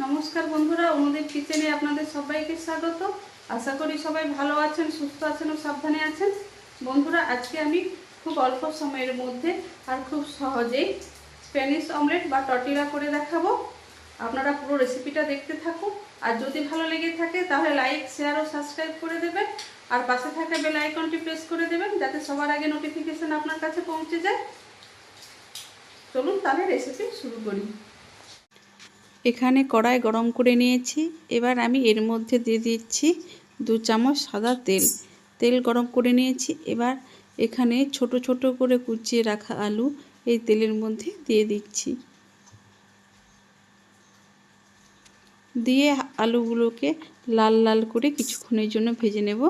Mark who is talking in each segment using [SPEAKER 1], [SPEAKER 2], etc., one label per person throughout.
[SPEAKER 1] নমস্কার বন্ধুরা অনুদেব কিচেনে আপনাদের সবাইকে স্বাগত। আশা করি সবাই ভালো আছেন, সুস্থ আছেন ও সাবধানে আছেন। বন্ধুরা, আজকে আমি খুব অল্প সময়ের মধ্যে আর খুব সহজেই স্প্যানিশ অমলেট বা টর্টিলা করে দেখাবো। আপনারা পুরো রেসিপিটা দেখতে থাকুন। আর যদি ভালো লেগে থাকে, তাহলে লাইক শেয়ার ও সাবস্ক্রাইব করে দেবেন। আর পাশে থাকা বেল আইকনটি প্রেস করে দেবেন, যাতে সবার আগে নোটিফিকেশন আপনার কাছে পৌঁছে যায়। চলুন তাহলে রেসিপি শুরু করি। এখানে কড়াই গরম করে নিয়েছি। এবার আমি এর মধ্যে দিয়ে দিচ্ছি দু চামচ সাদা তেল। তেল গরম করে নিয়েছি। এবার এখানে ছোট ছোট করে কুচিয়ে রাখা আলু এই তেলের মধ্যে দিয়ে দিচ্ছি। দিয়ে আলুগুলোকে লাল লাল করে কিছুক্ষণের জন্য ভেজে নেব।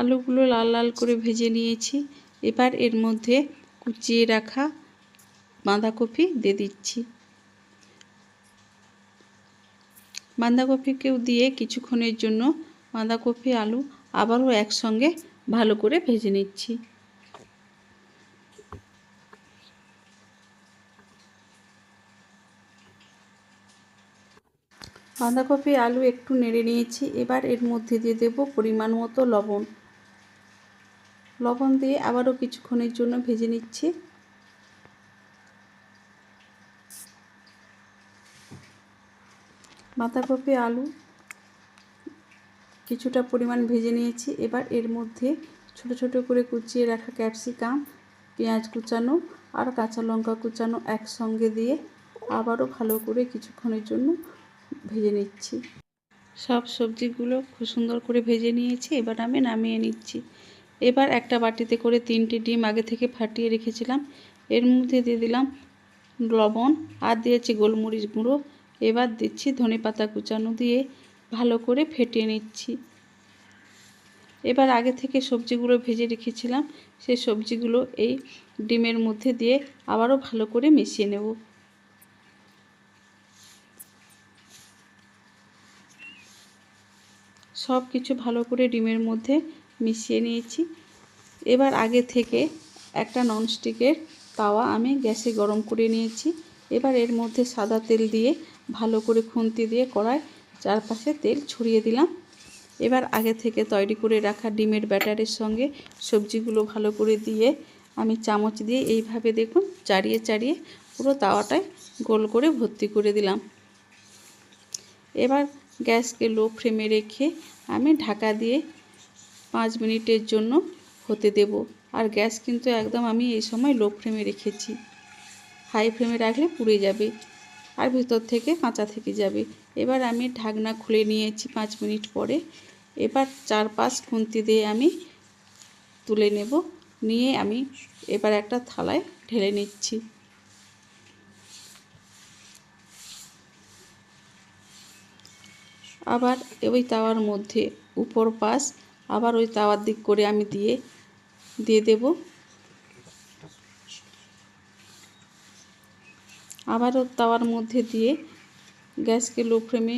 [SPEAKER 1] আলুগুলো লাল লাল করে ভেজে নিয়েছি। এবার এর মধ্যে কুচিয়ে রাখা বাঁধাকপি দিয়ে দিচ্ছি। বাঁধাকপিকেও দিয়ে কিছুক্ষণের জন্য বাঁধাকপি, আলু আবারও একসঙ্গে ভালো করে ভেজে নিচ্ছি। বাঁধাকপি, আলু একটু নেড়ে নিয়েছি। এবার এর মধ্যে দিয়ে দেব পরিমাণ মতো লবণ। লবণ দিয়ে আবারও কিছুক্ষণের জন্য ভেজে নিচ্ছি। বাঁধাকপি, আলু কিছুটা পরিমাণ ভেজে নিয়েছি। এবার এর মধ্যে ছোট ছোট করে কুচিয়ে রাখা ক্যাপসিকাম, পেঁয়াজ কুচানো আর কাঁচা লঙ্কা কুচানো একসঙ্গে দিয়ে আবারও ভালো করে কিছুক্ষণের জন্য ভেজে নিচ্ছি। সব সবজিগুলো খুব সুন্দর করে ভেজে নিয়েছি। এবার আমি নামিয়ে নিচ্ছি। এবার একটা বাটিতে করে তিনটে ডিম আগে থেকে ফাটিয়ে রেখেছিলাম। এর মধ্যে দিয়ে দিলাম লবণ আর দিয়েছি গোলমরিচ গুঁড়ো। এবার দিচ্ছি ধনে পাতা কুচানো দিয়ে ভালো করে ফেটিয়ে নিচ্ছি। এবার আগে থেকে সবজিগুলো ভেজে রেখেছিলাম। সেই সবজিগুলো এই ডিমের মধ্যে দিয়ে আবারও ভালো করে মিশিয়ে নেব। সব কিছু ভালো করে ডিমের মধ্যে মিশিয়ে নিয়েছি। এবার আগে থেকে একটা ননস্টিকের তাওয়া আমি গ্যাসে গরম করে নিয়েছি। এবার এর মধ্যে সাদা তেল দিয়ে ভালো করে খুন্তি দিয়ে কড়ায় চারপাশে তেল ছড়িয়ে দিলাম। এবার আগে থেকে তৈরি করে রাখা ডিমের ব্যাটারের সঙ্গে সবজিগুলো ভালো করে দিয়ে আমি চামচ দিয়ে এইভাবে দেখুন চাড়িয়ে চাড়িয়ে পুরো তাওয়াটায় গোল করে ভর্তি করে দিলাম। এবার গ্যাসকে লো ফ্লেমে রেখে আমি ঢাকা দিয়ে পাঁচ মিনিটের জন্য হতে দেব। আর গ্যাস কিন্তু একদম আমি এই সময় লো ফ্লেমে রেখেছি। হাই ফ্লেমে রাখলে পুড়ে যাবে আর ভিতর থেকে কাঁচা থেকে যাবে। এবার আমি ঢাকনা খুলে নিয়েছি পাঁচ মিনিট পরে। এবার চার পাঁচ খুন্তি দিয়ে আমি তুলে নেব। নিয়ে আমি এবার একটা থালায় ঢেলে নিচ্ছি। আবার ওই তাওয়ার মধ্যে উপর পাশ আবার ওই তাওয়ার দিক করে আমি দিয়ে দিয়ে দেব। আবারও তাওয়ার মধ্যে দিয়ে গ্যাসকে লো ফ্লেমে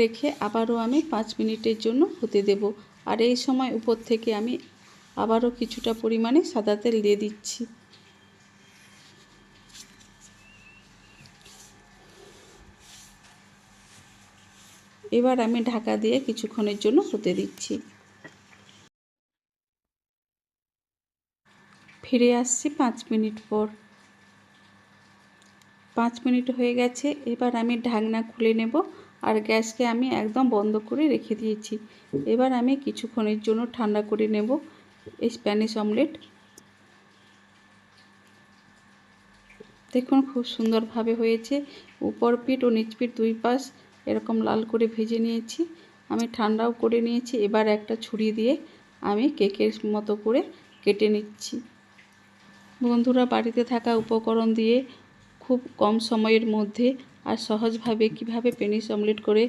[SPEAKER 1] রেখে আবারও আমি পাঁচ মিনিটের জন্য হতে দেব। আর এই সময় উপর থেকে আমি আবারও কিছুটা পরিমাণে সাদা তেল দিয়ে দিচ্ছি। এবার আমি ঢাকা দিয়ে কিছুক্ষণের জন্য হতে দিচ্ছি। ফিরে আসছি পাঁচ মিনিট পর। পাঁচ মিনিট হয়ে গেছে, এবার আমি ঢাকনা খুলে নেব আর গ্যাসকে আমি একদম বন্ধ করে রেখে দিয়েছি। এবার আমি কিছুক্ষণের জন্য ঠান্ডা করে নেব এই স্প্যানিশ অমলেট। দেখুন খুব সুন্দরভাবে হয়েছে। উপর পিঠ ও নিচ পিঠ দুই পাশ এরকম লাল করে ভেজে নিয়েছি। আমি ঠান্ডাও করে নিয়েছি। এবার একটা ছুরি দিয়ে আমি কেকের মতো করে কেটে নিচ্ছি। বন্ধুরা বাড়িতে থাকা উপকরণ দিয়ে খুব কম সময়ের মধ্যে আর সহজভাবে কীভাবে পেনিস অমলেট করে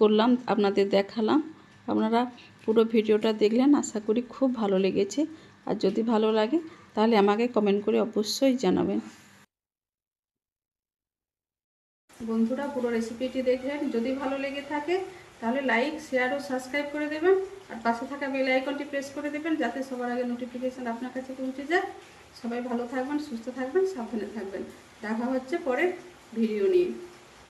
[SPEAKER 1] করলাম আপনাদের দেখালাম। আপনারা পুরো ভিডিওটা দেখলেন, আশা করি খুব ভালো লেগেছে। আর যদি ভালো লাগে, তাহলে আমাকে কমেন্ট করে অবশ্যই জানাবেন। বন্ধুরা পুরো রেসিপিটি দেখলেন। যদি ভালো লেগে থাকে, তাহলে লাইক, শেয়ার ও সাবস্ক্রাইব করে দেবেন। আর পাশে থাকা বেল আইকনটি প্রেস করে দেবেন, যাতে সবার আগে নোটিফিকেশান আপনার কাছে পৌঁছে যায়। সবাই ভালো থাকবেন সুস্থ থাকবেন সাবধানে থাকবেন। দেখা হচ্ছে পরের ভিডিও নিয়ে।